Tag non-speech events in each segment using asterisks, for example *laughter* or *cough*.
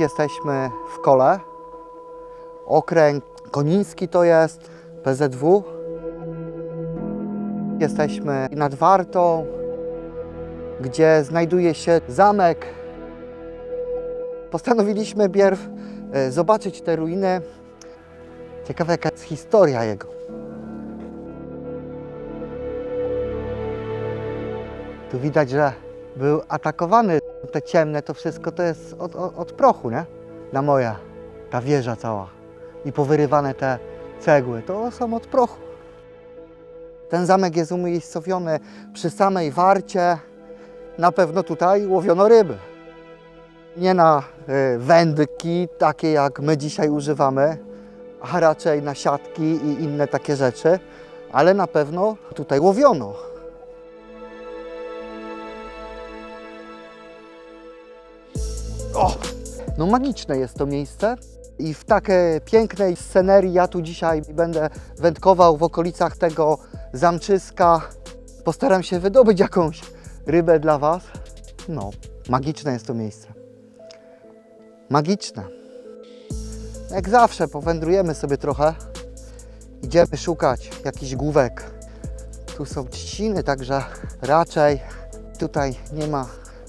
jesteśmy w kole. Okręg Koniński to jest, PZW. Jesteśmy nad Wartą, gdzie znajduje się zamek. Postanowiliśmy pierw e, zobaczyć te ruiny. Ciekawe jaka jest historia jego. Tu widać, że był atakowany. Te ciemne to wszystko to jest od, od, od prochu, nie? Na moja, ta wieża cała. I powyrywane te cegły, to są od prochu. Ten zamek jest umiejscowiony przy samej warcie. Na pewno tutaj łowiono ryby. Nie na y, wędki, takie jak my dzisiaj używamy, a raczej na siatki i inne takie rzeczy, ale na pewno tutaj łowiono. O! No magiczne jest to miejsce i w takiej pięknej scenerii ja tu dzisiaj będę wędkował w okolicach tego zamczyska. Postaram się wydobyć jakąś rybę dla Was. No, magiczne jest to miejsce. Magiczne. Jak zawsze powędrujemy sobie trochę. Idziemy szukać jakichś główek. Tu są trzciny, także raczej tutaj nie ma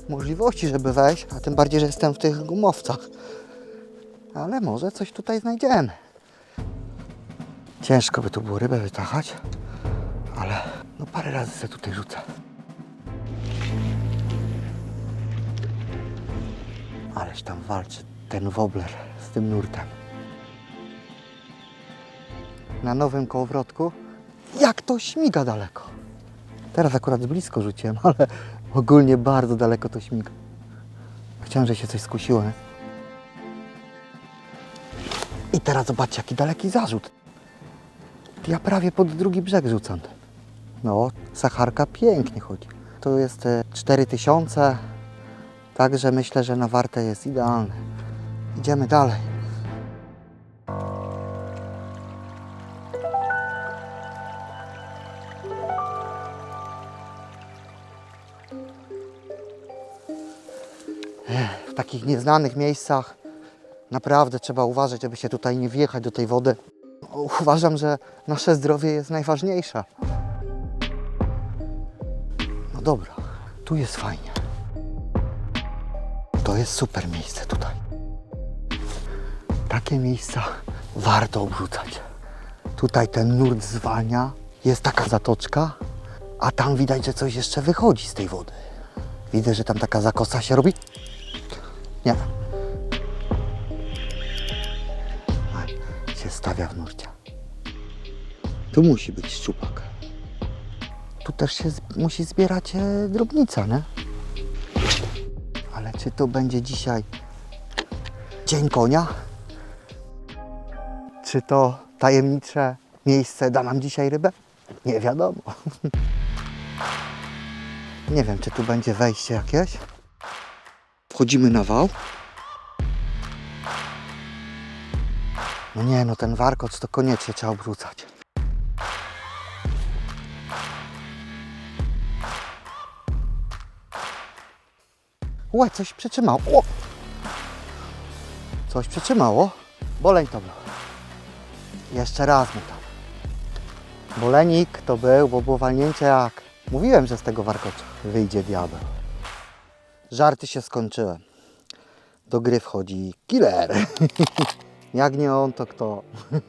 możliwości, żeby wejść, a tym bardziej, że jestem w tych gumowcach. Ale może coś tutaj znajdziemy. Ciężko by tu było rybę wytachać, ale no parę razy sobie tutaj rzucę. Aleś tam walczy ten wobler z tym nurtem. Na nowym kołowrotku, jak to śmiga daleko. Teraz akurat blisko rzuciłem, *laughs* ale ogólnie bardzo daleko to śmiga. Chciałem, że się coś skusiło, nie? I teraz zobaczcie, jaki daleki zarzut. Ja prawie pod drugi brzeg rzucam. No, Sacharka pięknie chodzi. To jest e, 4000, także myślę, że na warte jest idealne. Idziemy dalej. W takich nieznanych miejscach naprawdę trzeba uważać, żeby się tutaj nie wjechać do tej wody. Uważam, że nasze zdrowie jest najważniejsze. No dobra, tu jest fajnie. To jest super miejsce tutaj. Takie miejsca warto obrzucać. Tutaj ten nurt zwalnia, jest taka zatoczka, a tam widać, że coś jeszcze wychodzi z tej wody. Widzę, że tam taka zakosa się robi. Nie. A, się stawia w nurcie. Tu musi być szczupak. Tu też się z, musi zbierać e, drobnica, nie? Ale czy to będzie dzisiaj dzień konia? Czy to tajemnicze miejsce da nam dzisiaj rybę? Nie wiadomo. *laughs* Nie wiem, czy tu będzie wejście jakieś. Wchodzimy na wał. No nie, no ten warkocz to koniecznie trzeba obrócać. Łe, coś przytrzymało. O! Coś przytrzymało. Boleń to był. Jeszcze raz mu tam. Bolenik to był, bo było walnięcie jak... Mówiłem, że z tego warkocza wyjdzie diabeł. Żarty się skończyły. Do gry wchodzi killer. *laughs* Jak nie on, to kto?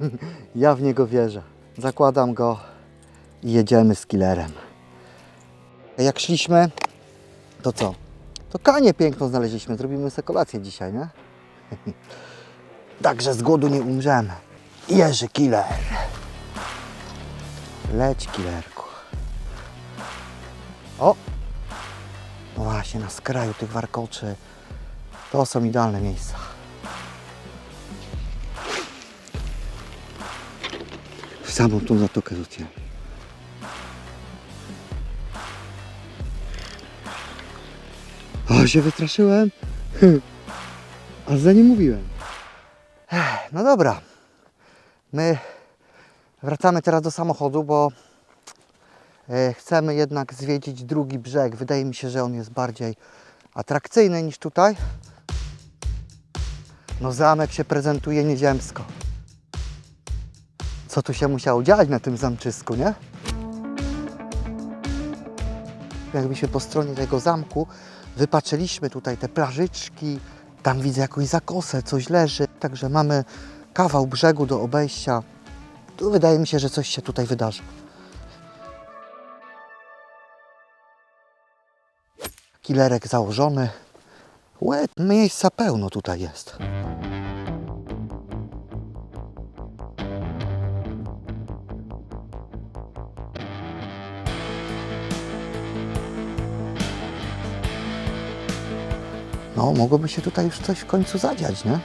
*laughs* ja w niego wierzę. Zakładam go i jedziemy z killerem. Jak szliśmy, to co? To kanię piękną znaleźliśmy. Zrobimy sobie kolację dzisiaj, nie? *laughs* Także z głodu nie umrzemy. Jerzy killer. Leć killerku. O! Właśnie, na skraju tych warkoczy. To są idealne miejsca. W samą tą zatokę rzuciłem. O, się wystraszyłem. *laughs* A za nie mówiłem. No dobra. My wracamy teraz do samochodu, bo chcemy jednak zwiedzić drugi brzeg. Wydaje mi się, że on jest bardziej atrakcyjny niż tutaj. No zamek się prezentuje nieziemsko. Co tu się musiało dziać na tym zamczysku, nie? Jakbyśmy po stronie tego zamku wypatrzyliśmy tutaj te plażyczki, tam widzę jakąś zakosę, coś leży, także mamy kawał brzegu do obejścia. Tu wydaje mi się, że coś się tutaj wydarzy. Kilerek założony. Łe, miejsca pełno tutaj jest. No, mogłoby się tutaj już coś w końcu zadziać, nie?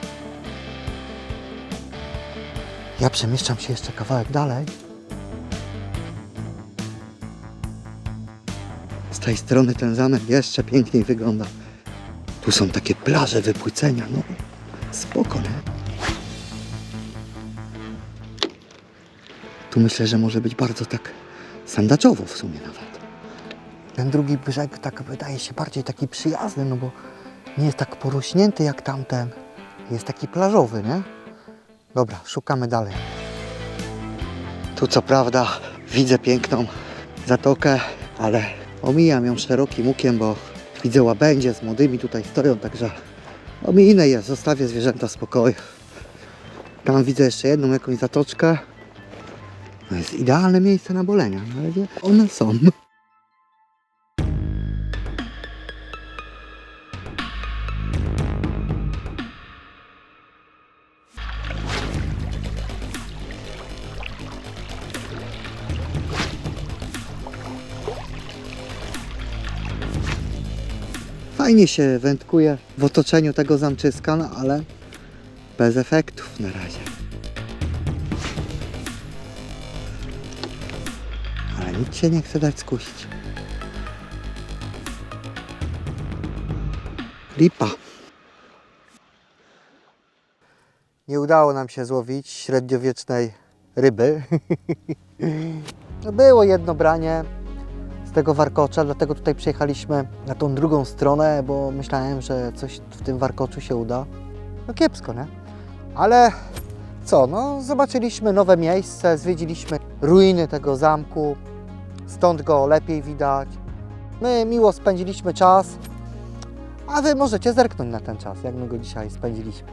Ja przemieszczam się jeszcze kawałek dalej. Z tej strony ten zamek jeszcze piękniej wygląda. Tu są takie plaże wypłycenia, no spoko, nie? Tu myślę, że może być bardzo tak sandaczowo w sumie nawet. Ten drugi brzeg tak wydaje się bardziej taki przyjazny, no bo nie jest tak porośnięty jak tamten. Jest taki plażowy, nie? Dobra, szukamy dalej. Tu co prawda widzę piękną zatokę, ale omijam ją szerokim łukiem, bo widzę łabędzie z młodymi tutaj stoją, także ominę je, zostawię zwierzęta w spokoju. Tam widzę jeszcze jedną jakąś zatoczkę. To jest idealne miejsce na bolenia, no ale one są? Fajnie się wędkuje w otoczeniu tego zamczyska, no ale bez efektów na razie. Ale nic się nie chce dać skusić. Lipa. Nie udało nam się złowić średniowiecznej ryby. *laughs* No Było jedno branie, tego warkocza, dlatego tutaj przyjechaliśmy na tą drugą stronę, bo myślałem, że coś w tym warkoczu się uda. No kiepsko, nie? Ale co, no zobaczyliśmy nowe miejsce, zwiedziliśmy ruiny tego zamku, stąd go lepiej widać. My miło spędziliśmy czas, a Wy możecie zerknąć na ten czas, jak my go dzisiaj spędziliśmy.